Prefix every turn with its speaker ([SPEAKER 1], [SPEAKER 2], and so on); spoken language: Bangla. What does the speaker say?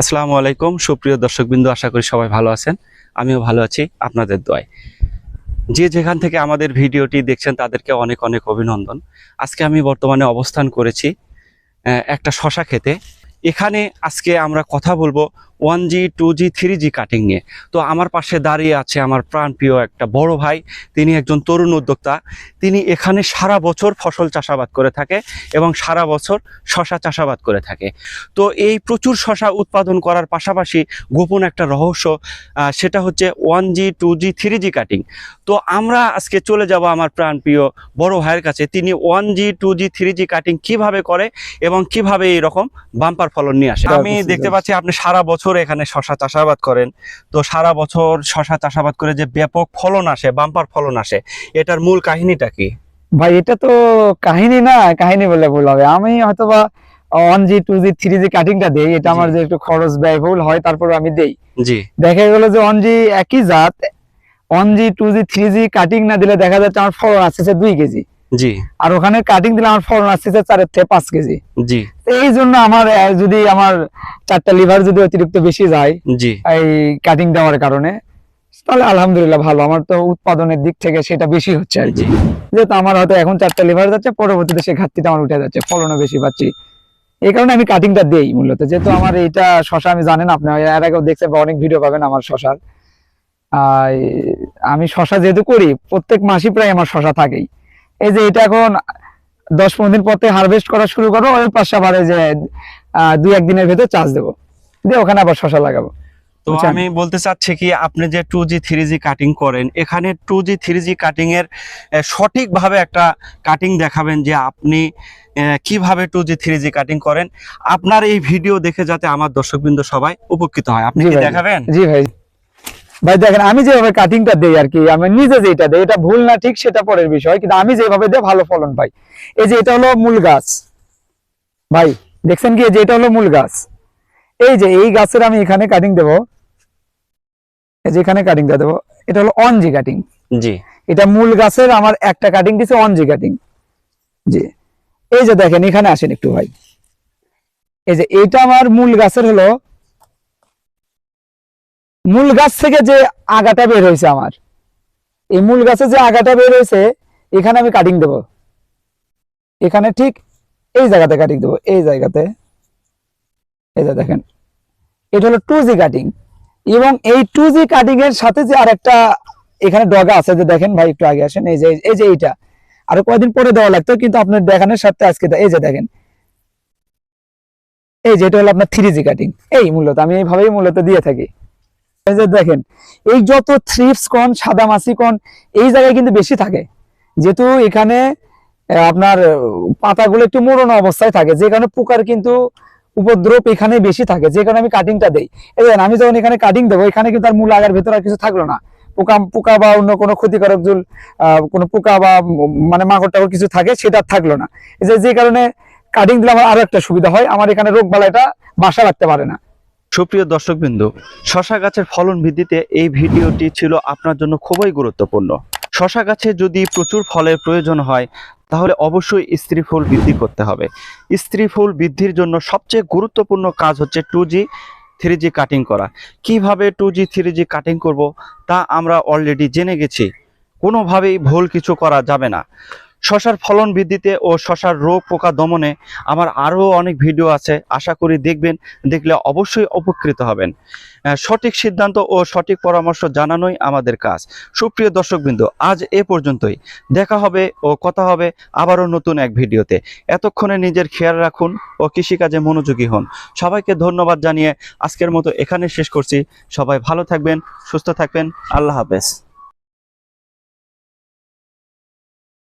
[SPEAKER 1] আসসালামু আলাইকুম, সুপ্রিয় দর্শকবৃন্দ, আশা করি সবাই ভালো আছেন। আমিও ভালো আছি, আপনাদের দোয়ায়। যে যেখান থেকে আমাদের ভিডিওটি দেখছেন, তাদেরকে অনেক অনেক অভিনন্দন। আজকে আমি বর্তমানে অবস্থান করেছি একটা শশা খেতে। এখানে আজকে আমরা কথা বলব one G two G three G cutting নিয়ে তো আমার পাশে দাঁড়িয়ে আছে আমার প্রাণপ্রিয় একটা বড় ভাই, তিনি একজন তরুণ উদ্যোক্তা। তিনি এখানে সারা বছর ফসল চাষাবাদ করে থাকে এবং সারা বছর শশা চাষাবাদ করে থাকে। তো এই প্রচুর শশা উৎপাদন করার পাশাপাশি গোপন একটা রহস্য সেটা হচ্ছে one G two G three G cutting তো আমরা আজকে চলে যাব আমার প্রাণপ্রিয় বড় ভাইয়ের কাছে। তিনি one G two G three G cutting কীভাবে করে এবং কীভাবে এই রকম বাম্পার ফলন নিয়ে আসে? আমি দেখতে পাচ্ছি আপনি সারা বছর এখানে শশা চাষাবাদ করেন। তো সারা বছর শশা চাষাবাদ করে যে ব্যাপক ফলন আসে বাম্পার ফলন আসে এটার মূল কাহিনীটা কি?
[SPEAKER 2] ভাই এটা তো কাহিনী না কাহিনী বলে ভুল হবে। আমি হয়তো বা one G two G three G কাটিংটা দেই এটা আমার যে একটু খরচ ব্যয়বহুল হয় তারপর আমি দেই।
[SPEAKER 1] জি।
[SPEAKER 2] দেখা গেল যে ওয়ান জি একই জাত one G two G three G cutting না দিলে দেখা যাচ্ছে আমার ফলন আসছে দুই কেজি।
[SPEAKER 1] জি।
[SPEAKER 2] আর ওখানে কাটিং দিলে আমার ফলন আসছে চারের থেকে পাঁচ কেজি।
[SPEAKER 1] জি।
[SPEAKER 2] এই জন্য আমার যদি আমার চারটা লিভার যদি অতিরিক্ত বেশি যায়
[SPEAKER 1] জি।
[SPEAKER 2] এই কাটিং দেওয়ার কারণে তাহলে আলহামদুলিল্লাহ ভালো। আমার তো উৎপাদনের দিক থেকে সেটা বেশি হচ্ছে আর কি। যেহেতু আমার হয়তো এখন চারটা লিভার যাচ্ছে পরবর্তীতে সে ঘাটতিটা আমার উঠে যাচ্ছে ফলনও বেশি পাচ্ছি। এই কারণে আমি কাটিংটা দেই মূলত। যেহেতু আমার এইটা শশা আমি জানেন আপনি এর আগেও দেখছেন অনেক ভিডিও পাবেন আমার শশার। আমি শশা যেহেতু করি প্রত্যেক মাসই প্রায় আমার শশা থাকেই। এই যে এটা এখন দশ পনেরো দিন পরে হারভেস্ট করা শুরু করব ওই পাশে আবার এই যে দুই একদিনের ভেতর চাষ দেবো। দিয়ে ওখানে আবার শশা লাগাবো।
[SPEAKER 1] তো আমি বলতে চাচ্ছি কি আপনি যে two G three G cutting করেন এখানে two G three G cutting এর সঠিকভাবে একটা কাটিং দেখাবেন যে আপনি কীভাবে two G three G cutting করেন। আপনার এই ভিডিও দেখে যাতে আমার দর্শকবৃন্দ সবাই উপকৃত হয়। আপনি কি দেখাবেন?
[SPEAKER 2] জি ভাই। ভাই দেখেন আমি যেভাবে কাটিংটা দেই আর কি আমি নিজে যেটা দেই এটা ভুল না ঠিক সেটা পরের বিষয় কিন্তু আমি যেভাবে দেই ভালো ফলন পাই। এই যে এটা হলো মূল গাছ। ভাই দেখছেন কি? যে এটা হলো মূল গাছ। এই যে এই গাছের আমি এখানে কাটিং দেব। এই যে এখানে কাটিংটা দেবো। এটা হলো অনজি কাটিং
[SPEAKER 1] জি।
[SPEAKER 2] এটা মূল গাছের আমার একটা কাটিং দিছে অনজি কাটিং জি। এই যে দেখেন এখানে আসেন একটু ভাই। এই যে এটা আমার মূল গাছের হলো মূল গাছ থেকে যে আগাটা বের হয়েছে আমার। এই মূল গাছে যে আগাটা বের হয়েছে, এখানে আমি কাটিং দেব। এখানে ঠিক এই জায়গাতে কাটিং দেবো, এই জায়গাতে। এই যে দেখেন, এটা হলো টু জি কাটিং এবং এই টু জি কাটিং এর সাথে যে আরেকটা এখানে ডগা আছে, যে দেখেন ভাই একটু আগে আসেন, এই যে এই যে এইটা। আরও কয়েকদিন পরে দেওয়া লাগতো, কিন্তু আপনার দেখানোর সাথে আজকে এই যে দেখেন। এই যে এটা হলো আপনার থ্রি জি কাটিং এই মূলত, আমি এইভাবেই মূলত দিয়ে থাকি। দেখেন, এই যত থ্রিপস কন সাদা মাছি কন, এই জায়গায় কিন্তু বেশি থাকে। যেহেতু এখানে আপনার পাতাগুলো একটু মোড়ানো অবস্থায় থাকে, যে কারণে পোকার কিন্তু উপদ্রব এখানে বেশি থাকে, যে কারণে আমি কাটিংটা দেই। দেখেন, আমি যখন এখানে কাটিং দেবো, এখানে কিন্তু আর মূল আগার ভেতরে আর কিছু থাকল না। পোকা পোকা বা অন্য কোনো ক্ষতিকারক জুল কোনো পোকা বা মানে মাকড় টাকড় কিছু থাকে, সেটা থাকল না। যে যে কারণে কাটিং দিলে আমার আরও একটা সুবিধা হয়, আমার এখানে রোগ বালাইটা বাসা রাখতে পারে না।
[SPEAKER 1] সুপ্রিয় দর্শকবৃন্দ, শশা গাছের ফলন বৃদ্ধিতে এই ভিডিওটি ছিল আপনার জন্য খুবই গুরুত্বপূর্ণ। শশা গাছে যদি প্রচুর ফলের প্রয়োজন হয়, তাহলে অবশ্যই স্ত্রী ফুল বৃদ্ধি করতে হবে। স্ত্রী ফুল বৃদ্ধির জন্য সবচেয়ে গুরুত্বপূর্ণ কাজ হচ্ছে two G three G cutting করা। কীভাবে two G three G cutting করব, তা আমরা অলরেডি জেনে গেছি। কোনোভাবেই ভুল কিছু করা যাবে না। শশার ফলন বৃদ্ধিতে ও শশার রোগ পোকা দমনে আমার আরও অনেক ভিডিও আছে। আশা করি দেখবেন, দেখলে অবশ্যই উপকৃত হবেন। সঠিক সিদ্ধান্ত ও সঠিক পরামর্শ জানানোই আমাদের কাজ। সুপ্রিয় দর্শকবৃন্দ, আজ এ পর্যন্তই। দেখা হবে ও কথা হবে আবারও নতুন এক ভিডিওতে। এতক্ষণে নিজের খেয়াল রাখুন ও কৃষিকাজে মনোযোগী হন। সবাইকে ধন্যবাদ জানিয়ে আজকের মতো এখানে শেষ করছি। সবাই ভালো থাকবেন, সুস্থ থাকবেন। আল্লাহ হাফেজ।